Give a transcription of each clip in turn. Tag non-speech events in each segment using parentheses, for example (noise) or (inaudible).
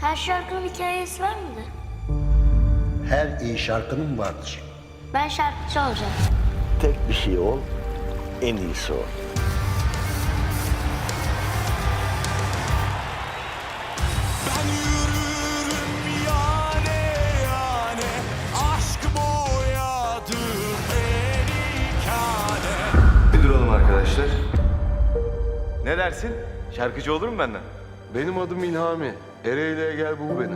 Her şarkının hikayesi var mıdır? Her iyi şarkının vardır. Ben şarkıcı olacağım. Tek bir şey ol, en iyisi ol. Duralım arkadaşlar. Ne dersin? Şarkıcı olur mu benden? Benim adım İlhami. Ereğli'ye gel bul beni.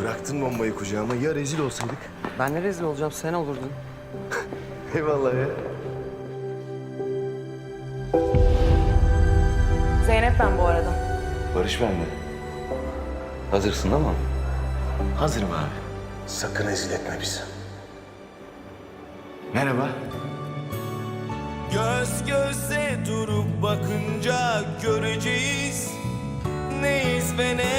Bıraktın bombayı kucağıma. Ya rezil olsaydık? Ben ne rezil olacağım sen olurdun. (laughs) Eyvallah ya. Zeynep ben bu arada. Barış bende. Hazırsın ama. Hazırım abi. Sakın ezil etme bizi. Merhaba. Göz göze durup bakınca göreceğiz Neyiz ve nerelerdeyiz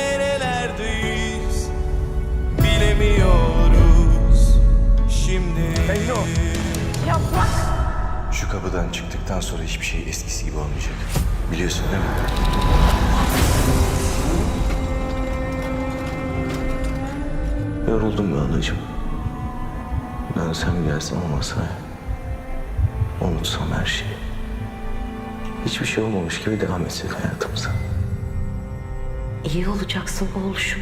kapıdan çıktıktan sonra hiçbir şey eskisi gibi olmayacak. Biliyorsun değil mi? Yoruldum be anacığım. Ben sen gelsen o masaya. Unutsam her şeyi. Hiçbir şey olmamış gibi devam etsek hayatımıza. İyi olacaksın oğluşum.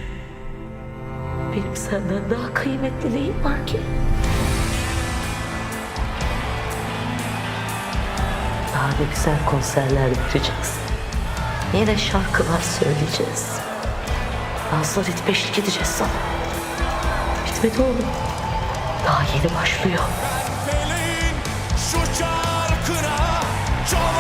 Benim senden daha kıymetli neyim var ki? sahada güzel konserler vereceğiz. Yine şarkılar söyleyeceğiz. Nazlı ritme eşlik edeceğiz sana. Bitmedi oğlum. Daha yeni başlıyor. Şu şarkına çok